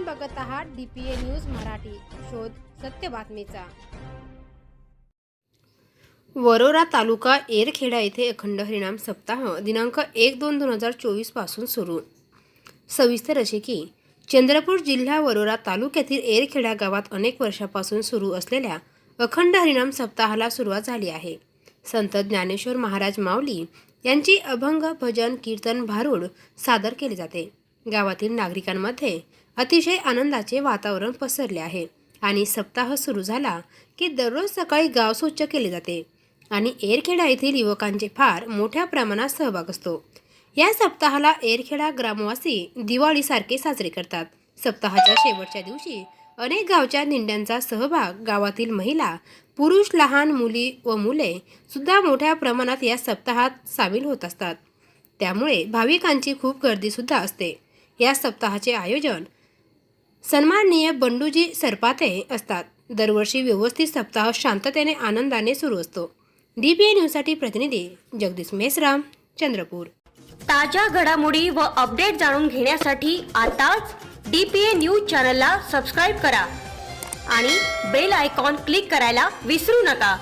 आपण बघत आहात डीपीए न्यूज मराठी. शोध सत्य बातमीचा. वरोरा तालुका एरखेडा येथे अखंड हरिणाम सप्ताह दिनांक एक दोन दोन हजार चोवीसपासून सुरू. सविस्तर असे की चंद्रपूर जिल्हा वरोरा तालुक्यातील एरखेडा गावात अनेक वर्षापासून सुरू असलेल्या अखंड हरिणाम सप्ताहाला सुरुवात झाली आहे. संत ज्ञानेश्वर महाराज माऊली यांची अभंग भजन कीर्तन भारूड सादर केले जाते. गावातील नागरिकांमध्ये अतिशय आनंदाचे वातावरण पसरले आहे आणि सप्ताह सुरू झाला की दररोज सकाळी गाव स्वच्छ केले जाते आणि एरखेडा येथील युवकांचे फार मोठ्या प्रमाणात सहभाग असतो. या सप्ताहाला एरखेडा ग्रामवासी दिवाळीसारखे साजरे करतात. सप्ताहाच्या शेवटच्या दिवशी अनेक गावच्या निंड्यांचा सहभाग गावातील महिला पुरुष लहान मुली व मुले सुद्धा मोठ्या प्रमाणात या सप्ताहात सामील होत असतात. त्यामुळे भाविकांची खूप गर्दीसुद्धा असते. या सप्ताहाचे आयोजन सन्माननीय बंडूजी सरपाते असतात. दरवर्षी व्यवस्थित सप्ताह शांततेने आनंदाने सुरू असतो. डीपीए न्यूजसाठी प्रतिनिधी जगदीश मेसराम चंद्रपूर. ताज्या घडामोडी व अपडेट जाणून घेण्यासाठी आताच डी पी ए न्यूज चॅनलला सबस्क्राईब करा आणि बेल आयकॉन क्लिक करायला विसरू नका.